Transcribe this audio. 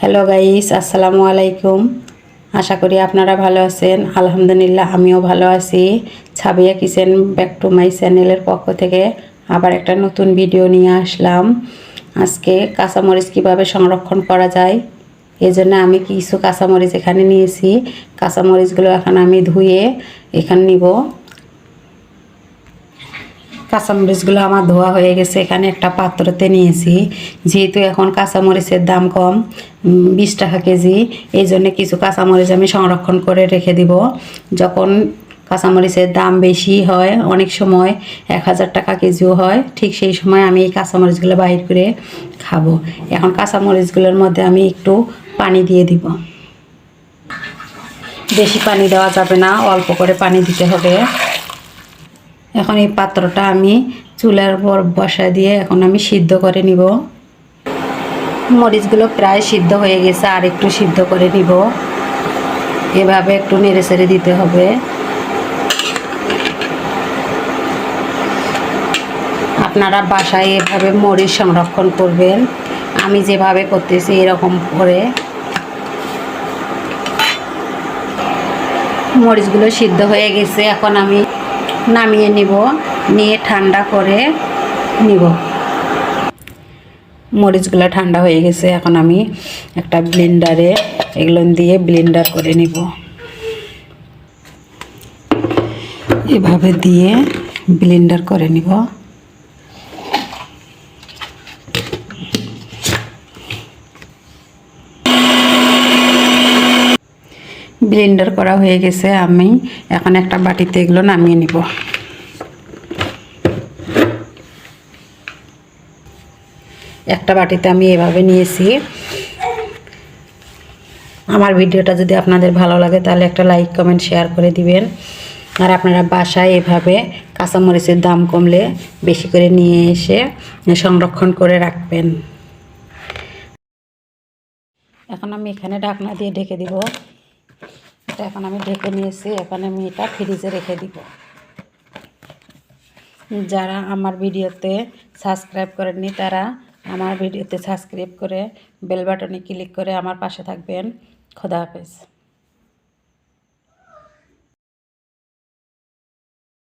Hello guys আসসালামু আলাইকুম আশা করি আপনারা ভালো আছেন। আলহামদুলিল্লাহ, আমিও ভালো আছি। Chhabia kitchen back to my চ্যানেলের পক্ষ থেকে আবার একটা নতুন ভিডিও নিয়ে আসলাম। আজকে কাঁচামরিচ কীভাবে সংরক্ষণ করা যায়? এই জন্য আমি কিছু কাঁচামরিচ এখানে নিয়েছি। কাঁচামরিচগুলো এখন আমি ধুয়ে এখানে নিব। কাঁচামরিচগুলো আমার ধোয়া হয়ে গেছে, এখানে একটা পাত্রতে নিয়েছি। যেহেতু এখন কাঁচামরিচের দাম কম বিশ টাকা কেজি এই জন্য কিছু কাঁচামরিচ আমি সংরক্ষণ করে রেখে দিব। যখন কাঁচামরিচের দাম বেশি হয়, অনেক সময় এক হাজার টাকা কেজিও হয়, ঠিক সেই সময় আমি এই কাঁচামরিচগুলো বাইর করে খাব। এখন কাঁচামরিচগুলোর মধ্যে আমি একটু পানি দিয়ে দিব। বেশি পানি দেওয়া যাবে না, অল্প করে পানি দিতে হবে। এখন এই পাত্রটা আমি চুলার উপর বসা দিয়ে এখন আমি সিদ্ধ করে নিব। মরিচগুলো প্রায় সিদ্ধ হয়ে গেছে, আর একটু সিদ্ধ করে নিব। এভাবে একটু নেড়ে চেড়ে দিতে হবে। আপনারা বাসায় এভাবে মরিচ সংরক্ষণ করবেন। আমি যেভাবে করতেছি এরকম করে। মরিচগুলো সিদ্ধ হয়ে গেছে, এখন আমি নামিয়ে নিব, নিয়ে ঠান্ডা করে নিব। মরিচগুলো ঠান্ডা হয়ে গেছে, এখন আমি একটা ব্লেন্ডারে এগুলো দিয়ে ব্লেন্ডার করে নিব। এভাবে দিয়ে ব্লেন্ডার করে নিব। ব্লেন্ডার করা হয়ে গেছে, আমি এখন একটা বাটিতে এগুলো নামিয়ে নিব। একটা বাটিতে আমি এভাবে নিয়েছি। আমার ভিডিওটা যদি আপনাদের ভালো লাগে, তাহলে একটা লাইক, কমেন্ট, শেয়ার করে দিবেন। আর আপনারা বাসায় এভাবে কাঁচামরিচের দাম কমলে বেশি করে নিয়ে এসে সংরক্ষণ করে রাখবেন। এখন আমি এখানে ঢাকনা দিয়ে ঢেকে দিব। এটা এখন আমি ঢেকে নিয়েছি, এখন আমি এটা ফ্রিজে রেখে দিব। যারা আমার ভিডিওতে সাবস্ক্রাইব করেননি, তারা আমার ভিডিওতে সাবস্ক্রাইব করে বেল বাটনে ক্লিক করে আমার পাশে থাকবেন। খোদা হাফেজ।